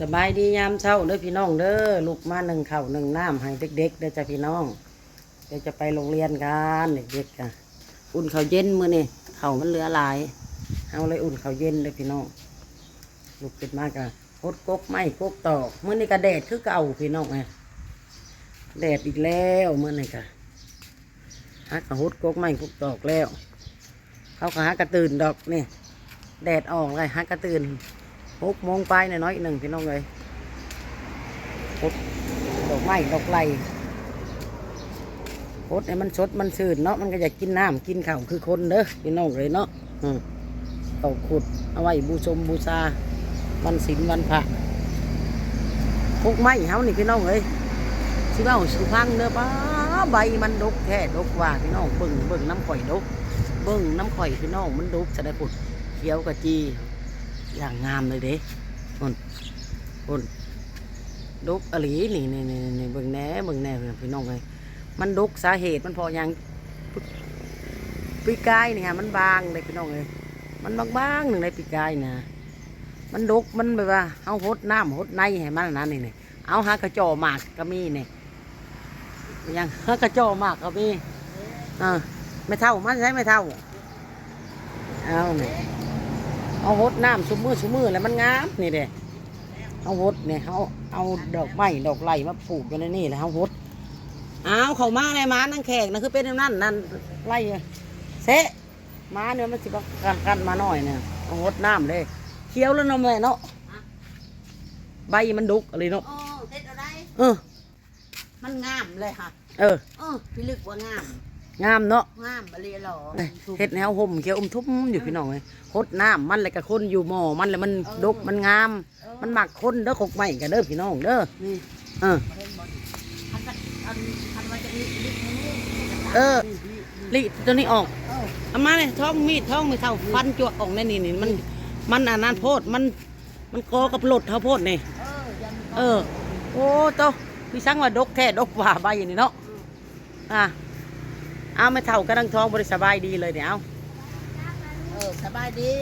สบายดียามเช้าเด้อพี่น้องเด้อลูกมาหนึ่งเข้าหนึ่งน้ำให้เด็กๆเด้อจ้ะพี่น้องเดี๋ยวจะไปโรงเรียนกันเด็กๆกันอุ่นเข้าเย็นมื้อนี่เข้ามันเหลือหลายเอาเลยอุ่นเข้าเย็นเด้อพี่น้องลูกขึ้นมากะพดกกไม้กกตอกมื้อนี้ก็แดดคือเก่าพี่น้องไงแดดอีกแล้วมื้อนี้ก็ฮักกะฮดกกไม้กกตอกแล้ว เขาก็ฮักกระตื่นดอกนี่แดดออกเลยฮักกระตื่น หกโมงไปหน่อยหนึ่งพี่น้องเลยพดดอกไม้ดอกไลพดให้มันสดมันสื่นเนาะมันก็อยากกินน้ำกินข้าวคือคนเด้อพี่น้องเลยเนาะเอาขุดเอาไว้บูชมบูชาวันศีลวันพระพกไม้เฮานี่พี่น้องเลยสิเว้าสุพังเด้อป้าใบมันดกแท้ดกว่าพี่น้องเบิ่งเบิ่งน้ำข่อยดกเบิ่งน้ำข่อยพี่น้องมันดกจะได้ผุดเขียวกะจี อย่างงามเลยเด้คนคนดกอลีนี่นี่นี่นี่เบิ่งแหน่เบิ่งแหน่เพิ่นพี่น้องเลยมันดกสาเหตุมันพอหยังปีกายนี่ฮะมันบางเลยพี่น้องเลยมันบางบางๆหนึ่งในปีกายนะมันดกมันแบบว่าเอาหดน้ำหดในให้มันนะนี่นี่เอาหากระจอมากก็มีนี่ยังหากระจอมากก็มีเออไม่เท่ามันใช่ไม่เท่าเอาเนี่ย เอาหดน้ำชุมือชุมือแล้วมันงามนี่เด้เอาหดเนี่ยเอาเอาดอกไม้ดอกไหลมาปลูกกันในนี่แล้วเอาหดเอาเขามาเลยมานั่งแขกนะคือเป็นนั่นนั่นไล่เซะมาเนี่ยมันสิบกันกันมาหน่อยเนี่ยเอาหดน้ำเลยเคี้ยวแล้วเนาะแม่เนาะใบมันดุกอะไรเนาะโอ้เด็ดอะไรเออมันงามเลยค่ะ เออเออพี่ลึกว่างาม งามเนาะงามบริหลอเอ้ยเห็ดแนวห่มเขียวอมทุ่มอยู่พี่น้องเลยหดน้ำมันเลยกับคนอยู่หม้อมันเลยมันดกมันงาม มันหมักคนเด้อขกไม้กันเด้อพี่น้องเด้อนี่เออเห็นบ่ดิอันนั้นอันอันว่าจะมีลิกนี่เออนี่นี่ลิตัวนี้ออกเออเอามาเลยท้องมีดท้องไม่เท่าฟันจวกออกในนี่นี่มัน มันอันนั้นโพดมัน มันกอกับหลดเท่าโพดนี่เออยังมีเออโอ้โตพี่ช่างว่าดกแท้ดกว่าใบนี่เนาะอะ เอาไม่เท่ากระดังท้องบริสบายดีเลยเนี่ยเอาเออสบายดี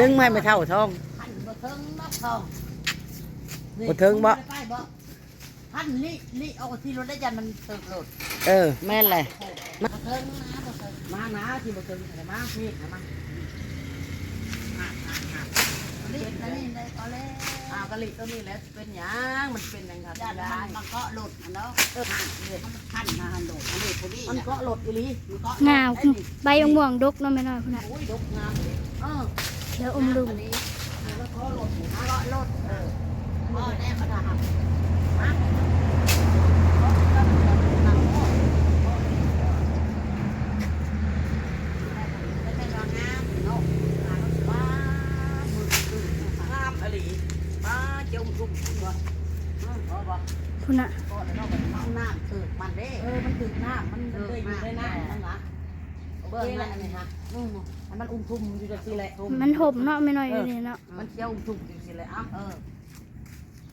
ดึงไม่ไม่เท่าท้องพันบ่เทิงบ่ทองนี่บ่เทิงบ่ไปบ่พันลิลิเอาที่รถได้ยันมันเติบโลดเออแม่นเลยบ่เทิงนะบ่เทิงมานะที่บ่ตึงอะไรมามีดมา ลินั่นนี่เลยก็แล้วอ้าวกะลิตัวนี้แหละเป็นหยังมันเป็นหยังครับยันมันมันก็หลุดมันแล้วเออมันพันมาหันโดดอันนี้ผู้นี้มันน่ะก็หลดอีหลีมันก็งาวใบม่วงๆดกเนาะแม่น้อยพุ่นน่ะโอ้ยดกงามเลยเออเดี๋ยวอมลุงอันนี้แล้วก็หลดหมูมันก็หลุดเออพ่อแน่มาทำมา งามอหลีมาเจียวชุ่มชุ่มวะ พุ่นน่ะมันเด้เออมันถึงน้ำมันมันเลยอยู่ในน้ำมันละโอเบิ่เคงแหนั่ละนนี่ฮะอืมให้มันอุ้มทุ่มอยู่จังซี่แหละมันห่มเนาะแม่น้อยอยู่นี่เนาะมันเจียวอุ้มทุ่มจังซี่แหละอ้าวเออ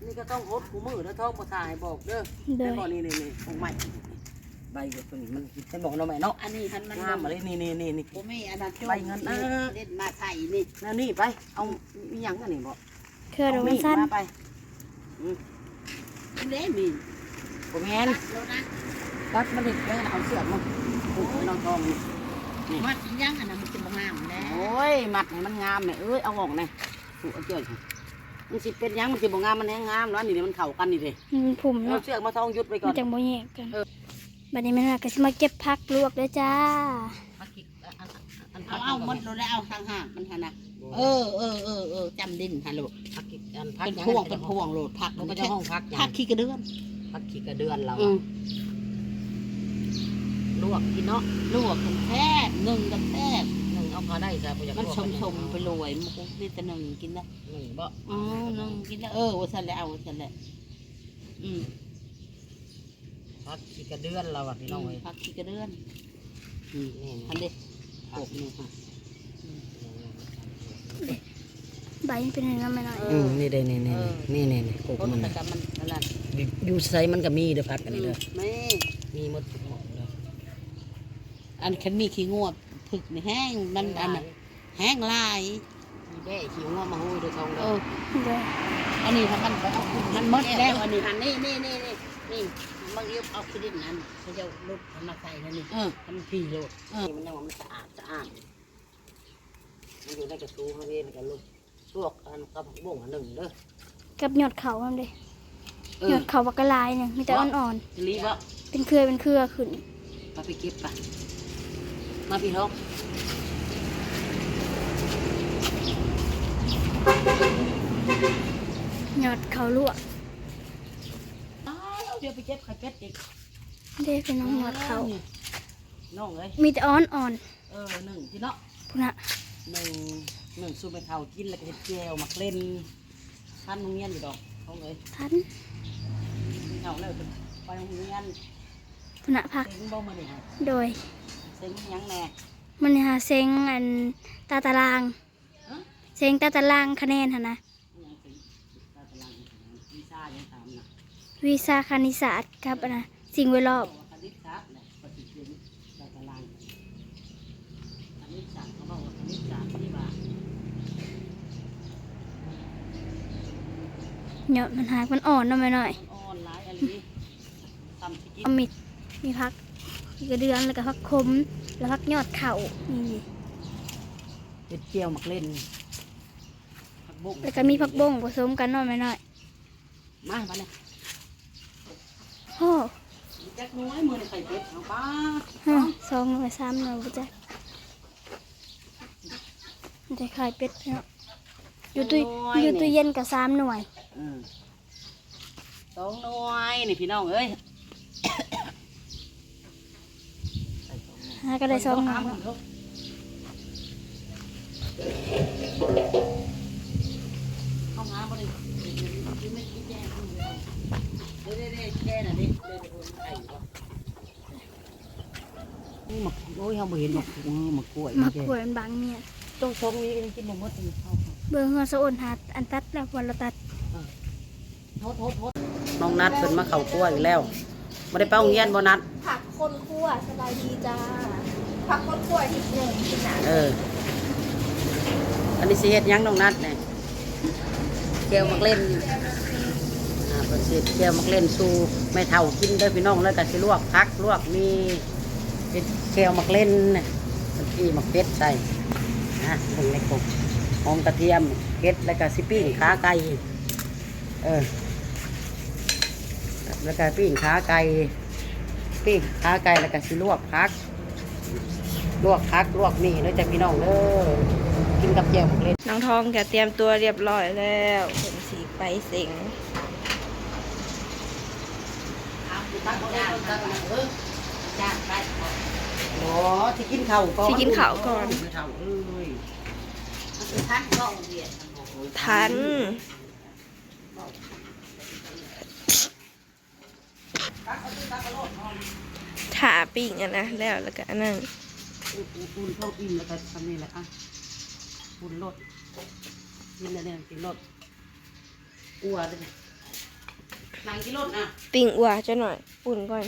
นี่ก็ต้องอดกูมือแล้วท้องบ่ทายบอกเด้อเด้แต่อบ่นี่นี่นี่ของใหม่ใบเกิดตัวนี้มันเป็นบอกเนาะแม่เนาะอันนี้ทันมันงามมาเลยนี่นี่นี่นี่ผมมีอันนั้นใบเงินนะเล่นมาใส่นี่แล้วนี่ไปเอามีหยังอันนี้บ่เครือดอกมันสั้นเอามีดมาไป เล่นมีบ่แม่นแล้วนะตัดมันนี่ไปเอาเสือกมาผูกไว้น้องทองนี่มัดยังอันนั้นมันจะบ่งามแน่โอ้ยมัดให้มันงามเนี่ยเอ้ยเอาออกเนี่ยผูกเอาเชือกค่ะมันสิเป็นหยังมันสิบ่งามมันแห้งงามแล้วนี่เดี๋ยวมันเข้ากันนี่เด้มันผุ่มเอาเนาะเชือกมาทองยุดไว้ก่มัอนนจังบ่แยกกันบัดนี้แม่น้อยก็สิมาเก็บผักลวกเด้อจ้าพักกิอันอันเอาเอามันเราได้เอาทางห่างมันหันนะ เออเออเออเออจำดินหันโลดพักกิอันพักเป็นหยังพวงเป็นพวงโลดผักมันก็จะห้องพักหยัผังกขี้กระเดือนพักขี้กระเดือนเราอืมลวกกินเนาะลวกกันแทบหนึ่งกันแทบหนึ่งเอาพอได้จ้ะบ่อยากมันลวกชมชมๆไปรวยมันก็มีแต่หนึ่งกินนะหนึ่งบ่อ๋อหนึ่งกินแล้วเออว่าสันแล้วเอาว่าสันแล้วอืมพักขี้กระเดือนเราอะพี่น้องเอ้ยผักขี้กระเดือนอืมนี่อันนี้กบนี่ค่ะ ใบมันเป็นยังไงแม่น้อยอืมนี่เด้นี่นี่นี่นี่นี่กบต้นมันแต่น่ะกับมันอะไรอยู่ไสมันก็มีเด้อพักอันนี้เด้อไม่มีหมดทุกหม้องเด้ออันคันมีขี้งวดผึกนี่แห้งมันอันน่ะแห้งลายอมีแบ่หิวงอมาหู้ด้วยทองเอเด้ออโดยอันนี้ถ้ามันไปเอาขึ้นมันหมดแล้วอันนี้อันนี้นี่นี่นี่นี่บางทีเอาขึ้นนั้นเขาจะลดมาใส่แล้วนี่เออทำผีโลดเออมันยังว่ามันสะอาดสะอาด มันอยู่ในกระตูเขาเรียนกันลูกลวกอันกับผักบุ้งอันหนึ่งเด้อกับหยอดเขาทำเลยเอหยออดเขาบักกะลายเนี่ยมีแต่อ่อนจะรีบวะๆ เป็นเครือเป็นเครือขึ้น มาไปเก็บไปมาพี่ท้องหยอดเขาลวกอ้าวเดี๋ยวไปเก็บไข่เป็ดอีกเด้เป็นน้องหยอดเขา น้องเลยมีแต่อ่อนอ่อนเออหนึ่งพี่เนาะๆพุ่นอะ หนึ่งหนึ่งซูไปเท่ากินแล้วก็เห็ดแจวมักเล่นท่านโรงเรียนอยู่ดอกเขาเลยทันเท่าแล้วไปโรงเรียนพุ่นอะพักเซ็งบ่มาเนี่ยโดยเซ็งยังแน่มันหาเซ็งอันตาตารางฮะเซ็งตาตารางคะแนนหั่นนะยังเซ็งตาตารางวีซ่ายังตามนะวิชาคณิตศาสตร์ครับอันนะสิ่งแวดล้อม บอกว่าคณิตศาสตร์เนี่ยปฏิทินตาตารางคณิตศาสตร์เขาบอกว่าคณิตศาสตร์ที่ว่า ห ยอดมันหากมันอ่อนเนาะแม่น้อยมันอ่อนหลายอะไรนี่ทำสกินเอามิดมีพักมีกระเดือนแล้วก็พักคมแล้วพักยอดเข่านี่เห็ดแจวมักเล่นผักบุ้งแล้วก็มีพักบงผสมกันเนาะแม่น้อยมาบ้านเนี่ยโอ้แจ็คน้อยมือในไข่เป็ดเอาป้าฮะสองหน่วยสามหน่วยบ่จ๊ะมันจะขายเป็ดเนาะอยู่ตู้อยู่ตู้เย็นกับสามหน่วยอืม สองหน่วยนี่พี่น้องเอ้ยใส่สองหน่วยหาก็ได้สองหน่วยเข้ามาบ่ได้ไม่คิดแย่เด้เด้เด้แค่น่ะดิเด้เด้โอนไข่บ่นี่หมักโอ้ยเฮาบ่เห็นหมักเออหมักกล้วยมักแก่กล้วยมันบางเนี่ยต้องชงนี้ก็ยังกินบ่หมดอีกเอาเบิ่งเฮือนสะอ่อนหาอันตัดแล้ววันละตัด โทษโทษโทษ น้องนัดเพิ่นมาเข้ากล้วยอีกแล้วบ่ได้ไปโรงเรียนบ่นัดผักคนคั่วสบายดีจ้าผักคนคั่วที่หนึ่งกินหนาเออ อันนี้สิเฮ็ดหยังน้องนัดเนี่ยเกียวมักเล่นอ่าเพิ่นสิเกียวมักเล่นสู่แม่เฒ่ากินเด้อพี่น้องแล้วก็สิลวกผักลวกมีเป็นเกียวมักเล่นน่ะเพิ่นที่มักเป็ดใส่นะเพิ่นในกบหอมกระเทียมเผ็ดแล้วก็สิปิ้งขาไก่เออ แล้วก็ปิ้งขาไก่ปิ้งขาไก่แล้วก็สิลวกผัก ลวกพักลวกนี่แล้วจะพี่น้องเด้อกินกับเจียวหมกเล็ดน้องทองแกเตรียมตัวเรียบร้อยแล้วเป็นสีไปเสิงตั้งจ้างตั้งเออจ้างไปอ๋อที่กินข้าวก่อนสิกินข้าวก่อนไม่เท่าเอ้ยท่านก็เรียน ทัน ถาปิ่งอะนะแล้วแล้วก็อันนั้นอุ่นอุ่นเข้าอิ่มแล้วก็ทำนี่แหละอะอุ่นรสกินอะไรเนี่ยกินรสอ้วนเลยนางกินรสนะปิ่งอัวจะหน่อย อุ่นก่อน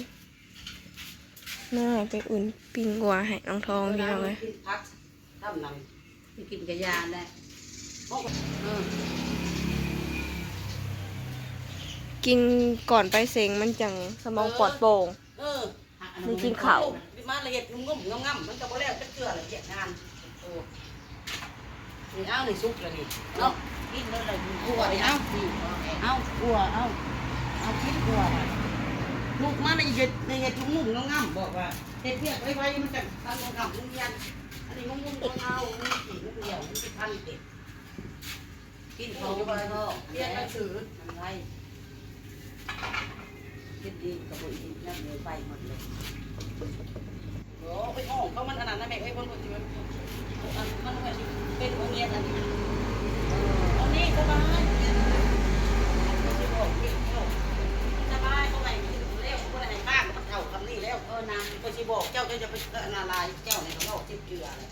น่าไปอุ่นปิ่งอัวให้น้องทองพี่น้องเลยกินพักทำหนังไปกินกระยาแหละเออ กินก่อนไปเซ็งมันจังสมองปลอดโปร่ง เออได้กินข้าว มาละเอียดงุ่มๆงำๆมันก็บ่แล้วจะเกลือละเอียดงานโอ้นี่เอานี่ซุกแล้วนี่เนาะกินแล้วเลยกลัวนี่เอาเอากลัวเอาเอาคิดกลัวลูกมาในเห็ดในเห็ดงุ่มๆงำๆบอกว่าเห็ดเพียกไว้ๆมันจะทำงำๆลุงยันอันนี้งุ่มๆงเอามันสีมันเดียวมันสิพันติดกินเขาไปก็เรียนหนังสือทำไร คิดดีกับบุญนั่นเลยไปหมดเลยโอ้ไปห้องเขามันขนาดนั้นแม่ไอ้คนคนที่มันมันเป็นโรงเรียนอันนี้อันนี้สบายสบายเขาไปเร็วเขาไปบ้านมันเท่าคำนี้แล้วเออนางก็สิบอกเจ้าเจ้าจะไปนาลายเจ้าในเขาบอกจิบเกลือเลย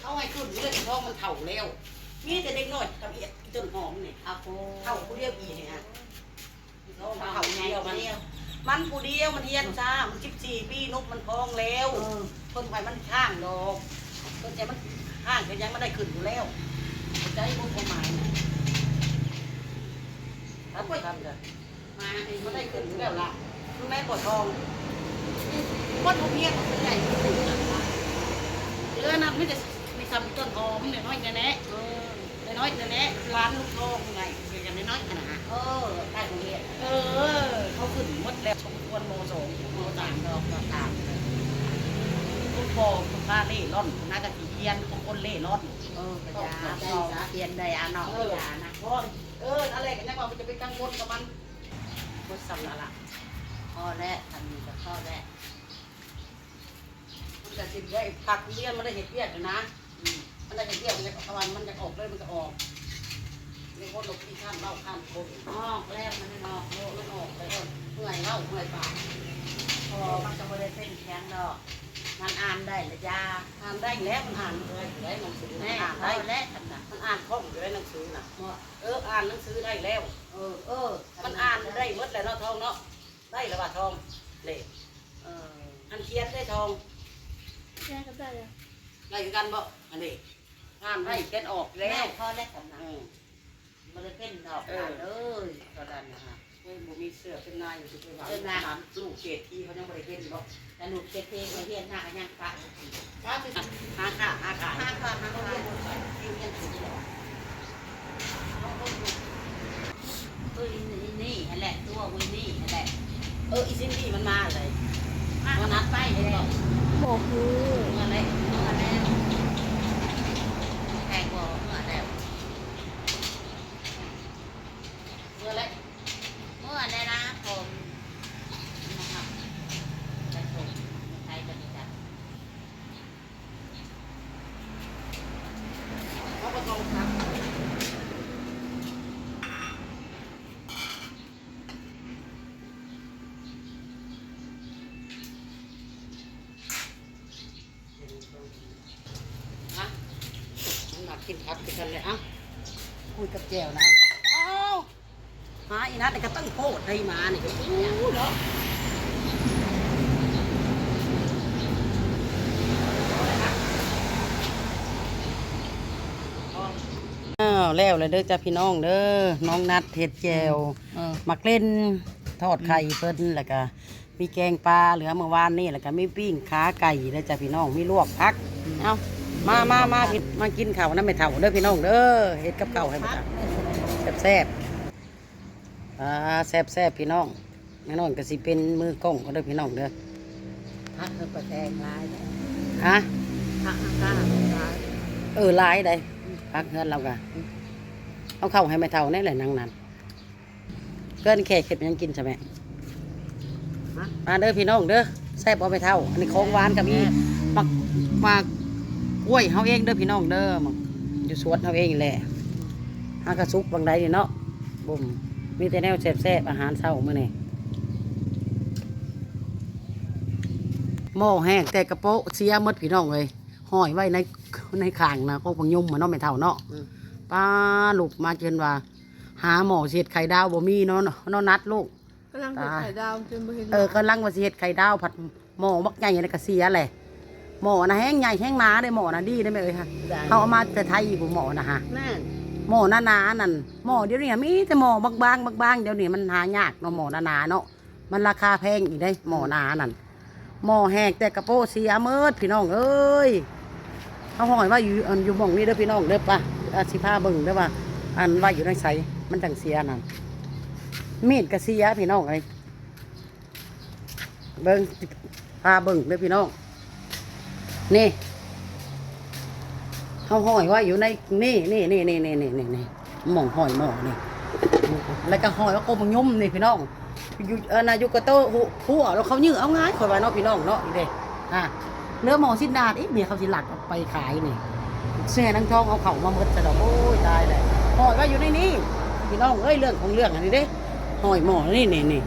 เขาให้ขึ้นเรื่องท้องมันเท่าแล้ว มีแต่เด็กน้อยกับเอียต้นหอมเนี่ยอาโปเท่าผู้เดียวอีเนี่ยฮะเขาเท่าเผาเดีไงยวมันเนี่ยมันผู้เดียวมันเฮียนจ้ามันสิบสี่ปีนกมันพองแล้วเออคนไฟมันข้างดอกคนใจมันห้างก็ยังไม่ได้ขึ้นอยู่แล้วเข้าใจบุญความหมายนะทำไปทำเลยมาไอ้ไม่ไม่ได้ได้ขึ้ขึ้นนอยู่แล้แล้ววล่ะล่ะคุณแม่ปวดทองคนทุกเพียงมันใหญ่ที่สุดนะเรือนั้นไม่ได้มีซ้ำต้นหอมน้อยๆแน่ๆ เออน้อยแน่ๆร้านลูกทองไงอย่างน้อยๆขนาดเออใต้โรงเรียนเออ เขาขึ้นหมดแล้วสมควรโมสองโมสามดอกดอกสามลูกพ่อคุณป้าเล่ร่อนน่ากะทีเทียนของคนเล่ร่อนเออกระยาได้สาเตียนได้อาเนาะกระยานะพ่อเอออะไรกันยังว่ามันจะไปกังวลกับมันบดสัมละละพ่อแรกทำอยู่กับพ่อแรกมันจะสิได้ผักเลี้ยนมันได้เห็ดเบี้ยนะ มมันได้เห็ดเบี้ยมันจะตะวันมันจะออกเลยมันจะออกในคนหลบที่ข้ามเล่าข้ามคนออกแล้วมันไม่ออกโลมันออกไปเออเมื่อยเล่าเมื่อยปากพอมันก็ไม่ได้เป็นแข็งดอกมันอ่านได้ละยาอ่านได้แล้วมันอ่านเลยได้หนังสือแม่อ่านพ่อได้แรกทำนะมันอ่านคล่องอยู่ในหนังสือน่ะหมดเอออ่านหนังสือได้แล้ว เออเออ มันอ่านได้หมดแล้วเนาะทองเนาะได้แล้วว่าทองเล่เอออันเขียนได้ทองแม่ก็ได้เลยได้คือกันบ่อันนี้ อ่านได้เขียนออกแล้แล้ววพ่อแรกทำนะอืมมันเลยเป็นดอกอ่านเอ้ยตอนนั้นนะฮะเฮ้ยบ่มีเสื้อเป็นนายอยู่ที่ไปว่าเป็นนายถามลูกเกตที่เขายังบ่ได้เป็นบ่แต่หนูเจเพลงมาเฮียนหน้ากันยังกะถ้าคือหาค่าหาขายห้าข้อห้าข้อเรียนกินกันสุดเลยเอ้ยนี่นี่แหละตัววินนี่แหละเอออีซินดี้มันมาเลยมันนัดไปเลยบอก บอกคือเมื่อไรเมื่อแล้วแพงกว่าเมื่อแล้ว เมื่อไร เมื่อแล้วนะผมนะครับไปชมไทยกันจัด เขาก็ต้องครับฮะมันมา กินผักด้วยกันเลยเอ้าคุยกับแจวนะเอ้าหาอีนัทนี่ก็ตั้งโพดให้มานี่ก็อู้เนาะอ้าวแล้วเลยเด้อจ้าพี่น้องเด้อน้องนัดเห็ดแจวเออมักเล่นทอดไข่เพิ่นแล้วก็มีแกงปลาเหลือเมื่อวานนี่แล้วก็มีปิ้งขาไก่เด้อจ้าพี่น้องมีลวกพักเอ้า มามามาพี่มากินข้าวน้ำไม่เท่าเด้อพี่น้องเด้อเฮ็ดกับข้าวให้บ่จ้าแซ่บๆอ่าแซ่บๆพี่น้องแน่นอนก็สิเป็นมือกล้องก็เด้อพี่น้องเด้อพักเธอประแทงลายเนี่ยฮะพักข้างๆลายเออหลายได้พักเฮือนเราก็เอาเข้าให้ไม่เท่าแน่แหละนางนั้นเกินแขกเข็ดมันยังกินใช่ไหมมาเด้อพี่น้องเด้อแซ่บเอาไปเท่า อันนี้ของหวานก็มีมักมาก กล้วยเฮาเองเด้อพี่น้องเด้อมักอยู่สวนเฮาเองแหละหากระซุกบางใดนี่เนาะบุ่มมีแต่แนวแซ่บๆอาหารเช้ามื้อนี้หม้อแห้งแต่กระโปะเสียหมดพี่น้องเลยห้อยไว้ในในข้างนะก็ปังยุ่มมาเนาะไม่เท่าเนาะป้าลูกมาเจนว่า หาหมอเสียดไข่ดาวบ่มีเนาะเนาะนัดลูกกำลังเห็ดไข่ดาวจนไม่เห็นเออกำลังว่าสิเฮ็ดไข่ดาวผัดหม้อบักใหญ่นี่ก็เสียแหละ หม้อนะแห้งใหญ่แห้งหนาได้หม้อนะดีได้ไหมเอ้ยค่ะเขาเอามาแต่ไทยผู้หม้อนะฮะนั่นหม้อหนาๆนั่นหม้อเดี๋ยวนี้มีแต่หม้อบางๆบางๆเดี๋ยวนี้มันหายากเนาะหม้อหนาๆเนาะมันราคาแพงอีกได้หม้อหนานั่นหม้อแห้งแต่กระโปรงเสียเมิดพี่น้องเอ้ยเขาห้อยว่าอยู่อันอยู่หม่องนี้เด้อพี่น้องเด้อป่ะอาสิพาเบิ่งเด้อว่า อันว่าอยู่ในไสมันจังเสียนั่นมีดก็เสียพี่น้องเอ้ยเบิ้งพาเบิ้งเลยพี่น้อง นี่เขาห้อยไว่าอยู่ในนี่นี่นี่นี่นี่นี่นี่นี่หมองห้อยหม้อนี่แล้วก็ห้อยว่าโกมังยุ่มนี่พี่น้องอยู่เออนายุกโตหัวหัวแล้วเขายื้อเอาง่ายคอยไว่าเนาะพี่น้องเนาะอีเด้อะเนื้อหมองสินดาดอีเมียเขาสิหลักไปขายนี่เสียนังทองเอาเข่ามาหมดแต่ดอกโอ้ยตายเลยห้อยไว่าอยู่ในนี้พี่น้องเอ้ยเรื่องของเรื่องอันนี้เด้ห้อยหมอนี่นี่นี่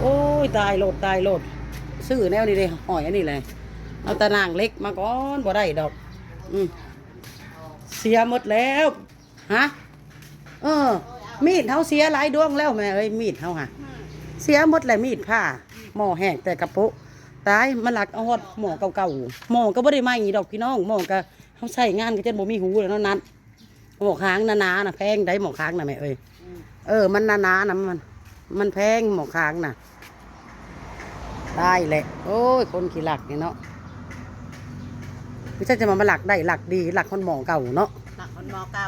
โอ้ยตายโลดตายโลดซื้อแนวนี้เลยหอยอันนี้เลย เอาตะนางเล็กมาก่อนบ่ได้ดอก อืมเสียหมดแล้วฮะเออ มีดเขาเสียหลายดวงแล้วแม่เอ้ยมีดเขาฮะเสียหมดเลยมีดผ้าหม้อแห้งแต่กระปุตายมันหลักเอาฮอดหม้อเก่าๆหม้อก็บ่ได้ไหม้ดอกพี่น้องหม้อก็เขาใส่งานก็จะบ่มีหูเลยเนาะนัดหมอกค้างหนาๆนะแพงได้หมอกค้างนะแม่เอ้ยอืมเออ มันหนาๆนะมัน มันแพงหมอกค้างนะได้แหละโอ้ยคนขี้หลักนี่เนาะ ไม่ใช่จะมามาหลักได้หลักดีหลักคนหมอเก่าเนาะหนักคนมอเก้า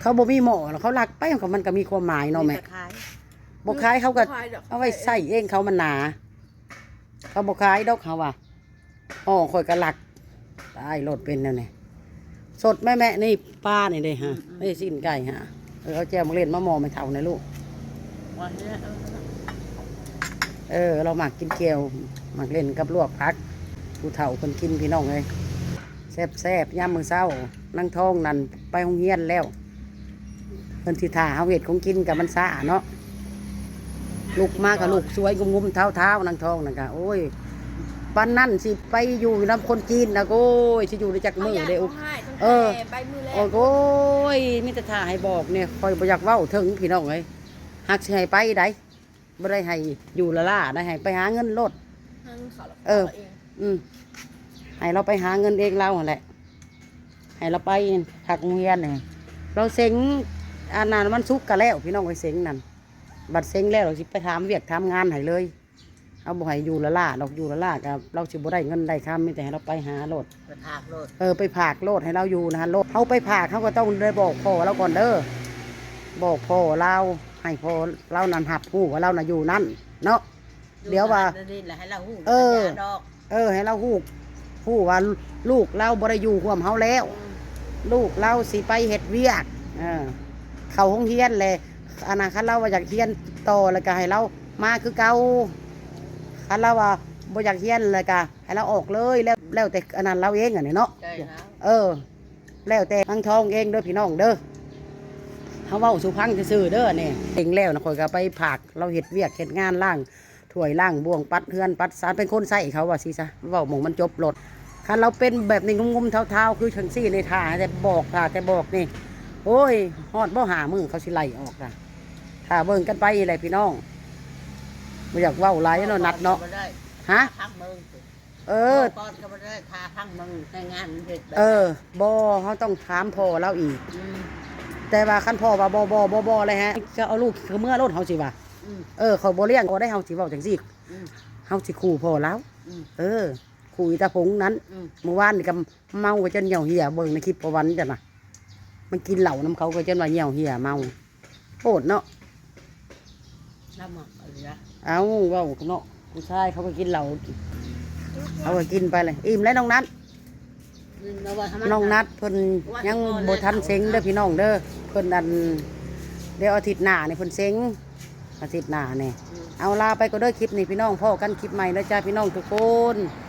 เขาบ่มีหมอหรอกเขาหลักไปของมันก็มีความหมายเนาะแม่จะขายบ่คล้ายเขาก็บ่คล้ายดอกเอาไว้ใส่เองเขามันหนา เขาบ่คล้ายดอกเขาว่ะอ๋อคอยกระหลักตายรถเป็นแล้วเนี่ยสดแม่แม่นี่ป้านี่เด้ฮะไม่ได้สิ้นไก่ฮะเออเอาแจวมาเล่นมะมอไม่เท่านะลูกวันนี้เออเออ เราหมักกินเกลียวหมักเล่นกับลวกพักผู้เฒ่าคนกินพี่น้องเลยแซ่ บแซ่บย่ามมือเศร้านั่งท้องนั่นไปโรงเรียนแล้วเพิ่นที่ท่าเฮาเห็ดของกินกับมันซ่าเนาะลูกมากับลูกสวยงุมๆเท้าเท้าๆนั่งท้องนั่นกะโอ้ยปันนั่นสิไปอยู่น้ำคนจีนนะโอ้ยสิอยู่ในจักมือเด้อเออใบมือแรกโอ้ยมิตรท่าให้บอกเนี่ยคอยบ่อยากเว้าถึงพี่น้องเลยหักสิให้ไปได้บ่ได้ให้อยู่ละล่าได้ให้ไปหาเงินรถทั้งเขาแล้วเออเองอืม ให้เราไปหาเงินเองเราหั่นแหละ ให้เราไปผักโรงเรียนเนี่ยเราเซ็งอันนั้นมันสุกกันแล้ว พี่น้องไปเซ็งนั่นบัดเซ็งแล้วเราสิไปทำเวียกทำงานให้เลย เอาบ่ให้อยู่ละล่าดอกอยู่ละล่ากับเราสิบ่ได้เงินได้คำมีแต่ให้เราไปหารถไปถากโลดเออไปผากโลดให้เราอยู่นะฮะโลดเขาไปผากเขาก็ต้องได้บอกพ่อเราก่อนเด้อบอกพ่อเราให้พ่อเรานั่นหับผู้ว่าเราน่ะอยู่นั่นเนาะเดี๋ยวว่านี่แหละให้เราหูเออดอกเออ ให้เราฮู้ ฮู้ว่าลูกเราบ่ได้อยู่ร่วมเฮาแล้ว ลูกเราสิไปเฮ็ดเวียกเออเขาห้องเฮียนเลยอนาคตเราว่าอยากเฮียนต่อแล้วก็ให้เรามาคือเก่าคันเราว่าบ่อยากเฮียนเลยก็ให้เราออกเลยแล้วแล้วแต่อันนั้นเราเองอะนี่เนาะใช่แล้วเออ แล้วแต่ทั้งทองเองเด้อพี่น้องเด้อเขาเว้าสุพังซื่อๆเด้อเนี่ยเองแล้วนะข่อยก็ไปผักเราเห็ดเวียกเห็ดงานล่างถ้วยล่างบ่วงปัดเฮือนปัดสารเป็นคนใส่เขาว่าสิซะเว้าหมองมันจบร ถคันเราเป็นแบบนี้งุมๆเท้าๆคือชังซี่ในท่าแต่บอกท่าแต่บอกนี่โอ้ยฮอดบ่หามือเขาสิไล่ออกนะถ้าเบิ่งกันไปอะไรพี่น้องบ่อยากเว้าหลายเนาะนัดเนาะก็บ่ได้ฮะพักมือเออก้อนก็ไม่ได้ทาพักมือในงานมันเห็ดแบบเออบ่เขาต้องถามพ่อเราอีกมแต่ว่าคันพ่อว่าบ่บ่บ่บ่เลยฮะจะเอาลูกคือเมื่อรถเฮาสิว่าอืมเออเขาบ่เลี้ยงบ่ได้เฮาสิเว้าจังซี่อืมเฮาสิขู่พ่อแล้วอืมเออ ขู่อีตาพงนั้นอืม เมื่อวานนี่ก็เมาจนเหี่ยวเหี่ยเบิ่งในคลิปประวันจ้ะน่ะมันกินเหล้านํเขาก็จนว่าเหี่ยวเหี่ยเมาโคตรเนาะน้ำหมักอะไรนะเอาเว้าเนาะผู้ชายเขาก็กินเหล้าเขาก็กินไปเลยอิ่มแล้วน้องนัดเอาไว้ให้มัน้องนัดเพิ่นยังบ่ทันเซ็งเด้อพี่น้องเด้อเพิ่นอันเดี๋ยวอาทิตย์หน้านี่เพิ่นเซ็งอาทิตย์หน้านี่ อืมเอาลาไปก็เด้อคลิปนี้พี่น้องพ่อกันคลิปใหม่นะจ้าพี่น้องทุกคนอ